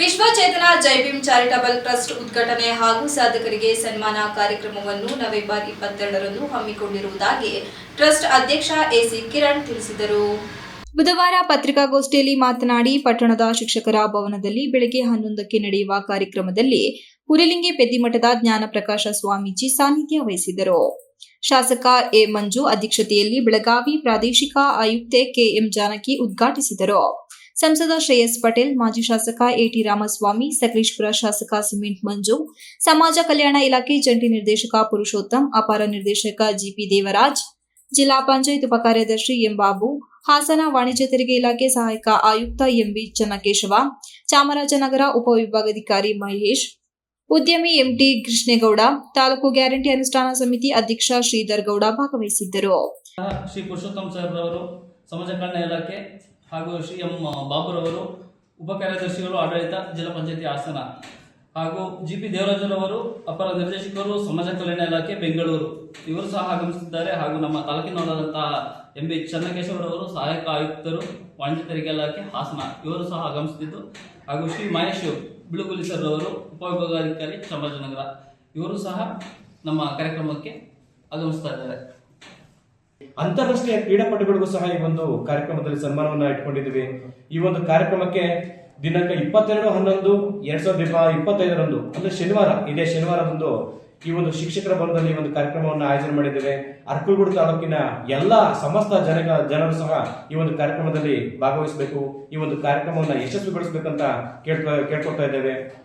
ವಿಶ್ವಚೇತನ Jai Bhim charitable trust ಉದ್ಘಾಟನೆ ಹಾಗೂ ಸಾಧಕರಿಗೆ ಸನ್ಮಾನ ಕಾರ್ಯಕ್ರಮವನ್ನು ನವೆಂಬರ್ ಇಪ್ಪತ್ತೆರಡರಂದು ಹಮ್ಮಿಕೊಂಡಿರುವುದಾಗಿ ಟ್ರಸ್ಟ್ ಅಧ್ಯಕ್ಷ ಎಸಿ ಕಿರಣ್ ತಿಳಿಸಿದರು. ಬುಧವಾರ ಪತ್ರಿಕಾಗೋಷ್ಠಿಯಲ್ಲಿ ಮಾತನಾಡಿ, ಪಟ್ಟಣದ ಶಿಕ್ಷಕರ ಭವನದಲ್ಲಿ ಬೆಳಗ್ಗೆ ಹನ್ನೊಂದಕ್ಕೆ ನಡೆಯುವ ಕಾರ್ಯಕ್ರಮದಲ್ಲಿ ಹುರಿಲಿಂಗಿ ಪೆದ್ದಿಮಠದ ಜ್ಞಾನಪ್ರಕಾಶ ಸ್ವಾಮೀಜಿ ಸಾನ್ನಿಧ್ಯ ವಹಿಸಿದರು. ಶಾಸಕ ಎ ಮಂಜು ಅಧ್ಯಕ್ಷತೆಯಲ್ಲಿ ಬೆಳಗಾವಿ ಪ್ರಾದೇಶಿಕ ಆಯುಕ್ತೆ ಕೆಎಂ ಜಾನಕಿ ಉದ್ಘಾಟಿಸಿದರು. ಸಂಸದ ಶ್ರೇಯಸ್ ಪಟೇಲ್, ಮಾಜಿ ಶಾಸಕ ಎಟಿ ರಾಮಸ್ವಾಮಿ, ಸಕಲೇಶ್ಪುರ ಶಾಸಕ ಸಿಮೆಂಟ್ ಮಂಜು, ಸಮಾಜ ಕಲ್ಯಾಣ ಇಲಾಖೆ ಜಂಟಿ ನಿರ್ದೇಶಕ ಪುರುಷೋತ್ತಮ್, ಅಪಾರ ನಿರ್ದೇಶಕ ಜಿಪಿ ದೇವರಾಜ್, ಜಿಲ್ಲಾ ಪಂಚಾಯತ್ ಉಪಕಾರ್ಯದರ್ಶಿ ಎಂ ಬಾಬು, ಹಾಸನ ವಾಣಿಜ್ಯ ತೆರಿಗೆ ಇಲಾಖೆ ಸಹಾಯಕ ಆಯುಕ್ತ ಎಂಬಿ ಚನ್ನಕೇಶವ ಚಾಮರಾಜನಗರ ಉಪವಿಭಾಗಾಧಿಕಾರಿ ಮಹೇಶ್, ಉದ್ಯಮಿ ಎಂಟಿ ಕೃಷ್ಣೇಗೌಡ, ತಾಲೂಕು ಗ್ಯಾರಂಟಿ ಅನುಷ್ಠಾನ ಸಮಿತಿ ಅಧ್ಯಕ್ಷ ಶ್ರೀಧರ್ ಗೌಡ ಭಾಗವಹಿಸಿದ್ದರು. ಶ್ರೀ ಪುರುಷೋತ್ತಮ್ ಅವರು ಸಮಾಜ ಕಲ್ಯಾಣ ಇಲಾಖೆ ಹಾಗೂ ಶ್ರೀ ಎಂ ಬಾಬುರವರು ಉಪ ಕಾರ್ಯದರ್ಶಿಗಳು ಆಡಳಿತ ಜಿಲ್ಲಾ ಪಂಚಾಯತಿ ಹಾಸನ ಹಾಗೂ ಜಿ ಪಿ ದೇವರಾಜರವರು ಅಪರ ನಿರ್ದೇಶಕರು, ಸಮಾಜ ಕಲ್ಯಾಣ ಇಲಾಖೆ, ಬೆಂಗಳೂರು. ಇವರು ಸಹ ಆಗಮಿಸಿದ್ದಾರೆ ಹಾಗೂ ನಮ್ಮ ತಾಲೂಕಿನವರಾದಂತಹ ಎಂ ಬಿ ಚನ್ನಕೇಶವರವರು ಸಹಾಯಕ ಆಯುಕ್ತರು, ವಾಣಿಜ್ಯ ತೆರಿಗೆ ಇಲಾಖೆ, ಹಾಸನ. ಇವರು ಸಹ ಆಗಮಿಸುತ್ತಿದ್ದು ಹಾಗೂ ಶ್ರೀ ಮಹೇಶ್ ಬಿಳುಗುಲಿ ಸರ್ ಅವರು ಉಪವಿಭಾಗಾಧಿಕಾರಿ, ಚಾಮರಾಜನಗರ. ಇವರು ಸಹ ನಮ್ಮ ಕಾರ್ಯಕ್ರಮಕ್ಕೆ ಆಗಮಿಸ್ತಾ ಇದ್ದಾರೆ. ಅಂತಾರಾಷ್ಟ್ರೀಯ ಕ್ರೀಡಾಪಟುಗಳಿಗೂ ಸಹ ಈ ಒಂದು ಕಾರ್ಯಕ್ರಮದಲ್ಲಿ ಸನ್ಮಾನವನ್ನ ಇಟ್ಕೊಂಡಿದ್ದೀವಿ. ಈ ಒಂದು ಕಾರ್ಯಕ್ರಮಕ್ಕೆ ದಿನಾಂಕ ಇಪ್ಪತ್ತೆರಡು, ಹನ್ನೊಂದು, ಎರಡ್ ಸಾವಿರದ ಇಪ್ಪ- ಇಪ್ಪತ್ತೈದರಂದು, ಅಂದ್ರೆ ಶನಿವಾರ, ಇದೇ ಶನಿವಾರದಂದು ಈ ಒಂದು ಶಿಕ್ಷಕರ ಈ ಒಂದು ಕಾರ್ಯಕ್ರಮವನ್ನು ಆಯೋಜನೆ ಮಾಡಿದ್ದೇವೆ. ಅರ್ಕಲ್ಗೂಡು ತಾಲೂಕಿನ ಎಲ್ಲ ಸಮಸ್ತ ಜನ ಜನರು ಸಹ ಈ ಒಂದು ಕಾರ್ಯಕ್ರಮದಲ್ಲಿ ಭಾಗವಹಿಸಬೇಕು. ಈ ಒಂದು ಕಾರ್ಯಕ್ರಮವನ್ನು ಯಶಸ್ವಿಗೊಳಿಸಬೇಕಂತ ಕೇಳ್ಕೊ ಕೇಳ್ಕೊಳ್ತಾ ಇದ್ದೇವೆ.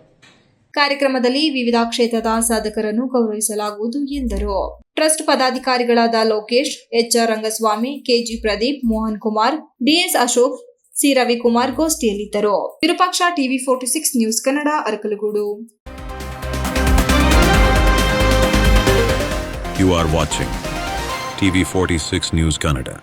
ಕಾರ್ಯಕ್ರಮದಲ್ಲಿ ವಿವಿಧ ಕ್ಷೇತ್ರದ ಸಾಧಕರನ್ನು ಗೌರವಿಸಲಾಗುವುದು ಎಂದರು. Trust ಪದಾಧಿಕಾರಿಗಳಾದ Lokesh HR Rangaswamy KG Pradeep, Mohan Kumar DS Ashok, C Ravikumar ಗೋಷ್ಠಿಯಲ್ಲಿದ್ದರು. Virupaksha TV forty six news Kannada, Arakalagudu. You are watching TV46 News Canada.